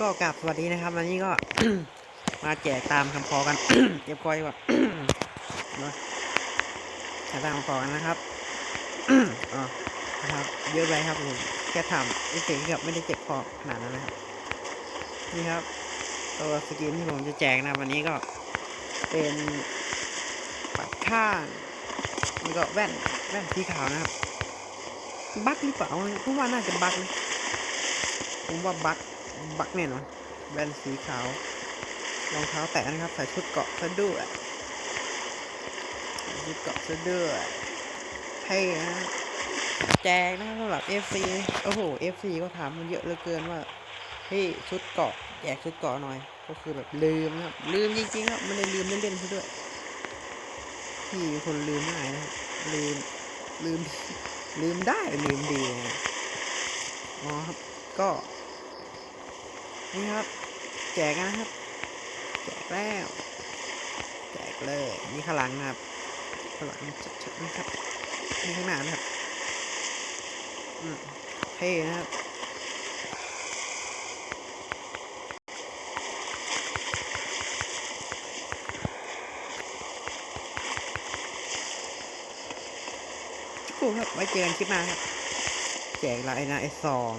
ก็กลับสวัสดีนะครับ วันนี้ก็ มาแจกตามคำขอกัน เก็บคอยก่าแจกตามคำขอกันนะครับอ๋อนะครับ เยอะไปครับผมแค่ทำไอ้เสียงกับไม่ได้เจ็บคอขนาดนั้นนะครับนี่ครับตัวสกินที่ผมจะแจกนะวันนี้ก็เป็นปัดข้างแล้วก็แว่นแว่นสีขาวนะครับบั๊กหรือเปล่าผมว่าน่าจะบั๊กนะผมว่าบั๊ก บักแน่นอนแว่นสีขาวรองเท้าแตะนะครับ ใส่ชุดเกาะซะด้วยชุดเกาะซะด้วยเท่นะแจกนะสำหรับ FC โอ้โห FC ก็ถามมันเยอะเหลือเกินว่าเฮ้ยชุดเกาะแจกชุดเกาะหน่อย ก็คือแบบลืมนะครับ ลืมจริงๆครับไม่ได้ลืมเล่นๆซะด้วยพี่คนลืมง่ายนะลืมลืมลืมได้ลืมดีนะอ๋อครับก็ นี่ครับ แจกกันนะครับ แจกแล้ว แจกเลยนี่ข้างหลังนะครับข้างหลังชัดๆนะครับนี่ข้างหน้านะครับอืมเท่นะครับูครับไว้เจอกันคลิปหน้าครับ แจกลน์นะไอสอง